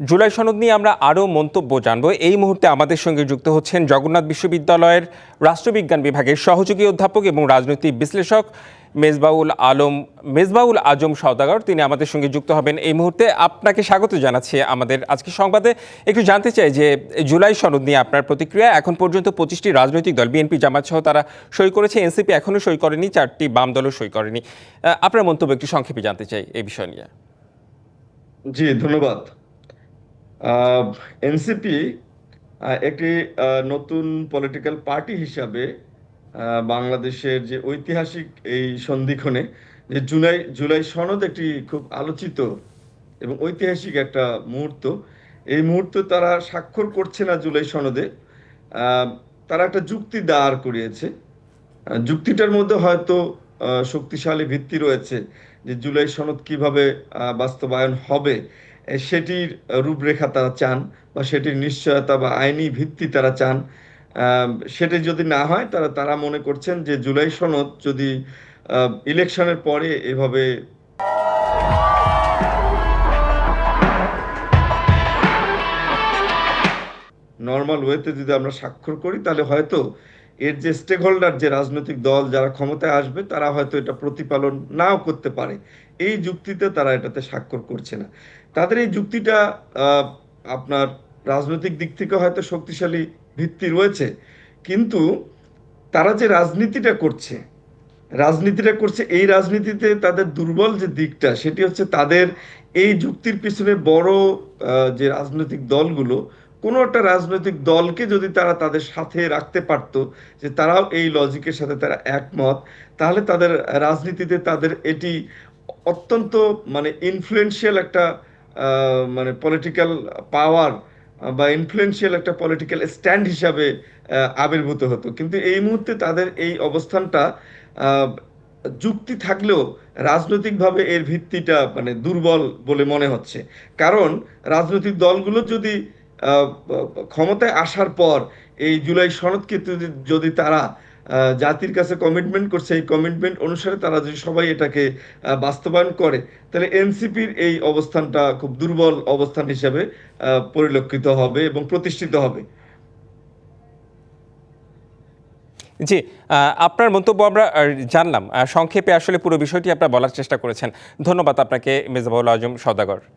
জুলাই সনদ নিয়ে আমরা আরও মন্তব্য জানব। এই মুহূর্তে আমাদের সঙ্গে যুক্ত হচ্ছেন জগন্নাথ বিশ্ববিদ্যালয়ের রাষ্ট্রবিজ্ঞান বিভাগের সহযোগী অধ্যাপক এবং রাজনৈতিক বিশ্লেষক মেজবাউল আলম, মেজবাউল আজম সওদাগর। তিনি আমাদের সঙ্গে যুক্ত হবেন এই মুহূর্তে। আপনাকে স্বাগত জানাচ্ছি আমাদের আজকে সংবাদে। একটু জানতে চাই যে, জুলাই সনদ নিয়ে আপনার প্রতিক্রিয়া, এখন পর্যন্ত পঁচিশটি রাজনৈতিক দল, বিএনপি, জামাত সহ তারা সই করেছে। এনসিপি এখনও সই করেনি, চারটি বাম দলও সই করেনি। আপনার মন্তব্য একটু সংক্ষেপে জানতে চাই এই বিষয় নিয়ে। জি, ধন্যবাদ। এনসিপি একটি নতুন পলিটিক্যাল পার্টি হিসাবে বাংলাদেশের যে ঐতিহাসিক এই সন্ধিক্ষণে, যে জুলাই জুলাই সনদ একটি খুব আলোচিত এবং ঐতিহাসিক একটা মুহূর্ত, এই মুহূর্তে তারা স্বাক্ষর করছে না জুলাই সনদে। তারা একটা যুক্তি দাঁড় করিয়েছে। যুক্তিটার মধ্যে হয়তো শক্তিশালী ভিত্তি রয়েছে যে জুলাই সনদ কীভাবে বাস্তবায়ন হবে সেটির রূপরেখা তারা চান বা সেটির নিশ্চয়তা বা আইনি ভিত্তি তারা চান। সেটি যদি না হয়, তারা তারা মনে করছেন যে জুলাই সনদ যদি ইলেকশনের পরে এভাবে নর্মাল ওয়েতে যদি আমরা স্বাক্ষর করি, তাহলে হয়তো এর যে স্টেক হোল্ডার যে রাজনৈতিক দল যারা ক্ষমতায় আসবে, তারা হয়তো এটা প্রতিপালন নাও করতে পারে। এই যুক্তিতে তারা এটাতে স্বাক্ষর করছে না। তাদের এই যুক্তিটা আপনার রাজনৈতিক দিক থেকে হয়তো শক্তিশালী ভিত্তি রয়েছে, কিন্তু তারা যে রাজনীতিটা করছে রাজনীতিটা করছে, এই রাজনীতিতে তাদের দুর্বল যে দিকটা, সেটি হচ্ছে তাদের এই যুক্তির পিছনে বড় যে রাজনৈতিক দলগুলো কোনো একটা রাজনৈতিক দলকে যদি তারা তাদের সাথে রাখতে পারতো যে তারাও এই লজিকের সাথে তারা একমত, তাহলে তাদের রাজনীতিতে তাদের এটি অত্যন্ত মানে ইনফ্লুয়েন্সিয়াল একটা মানে পলিটিক্যাল পাওয়ার বা ইনফ্লুয়েন্সিয়াল একটা পলিটিক্যাল স্ট্যান্ড হিসাবে আবির্ভূত হতো। কিন্তু এই মুহূর্তে তাদের এই অবস্থানটা যুক্তি থাকলেও রাজনৈতিকভাবে এর ভিত্তিটা মানে দুর্বল বলে মনে হচ্ছে। কারণ রাজনৈতিক দলগুলো যদি ক্ষমতায় আসার পর এই জুলাই সনদকে যদি- তারা জাতির কাছে কমিটমেন্ট করছে, এই কমিটমেন্ট অনুসারে তারা যদি সবাই এটাকে বাস্তবায়ন করে, তাহলে এনসিপির এই অবস্থানটা খুব দুর্বল অবস্থান হিসেবে পরিলক্ষিত হবে এবং প্রতিষ্ঠিত হবে। জি আপনার মন্তব্য আমরা জানলাম। সংক্ষেপে আসলে পুরো বিষয়টি আপনারা বলার চেষ্টা করেছেন। ধন্যবাদ আপনাকে মেজবাউল আজম সদাগর।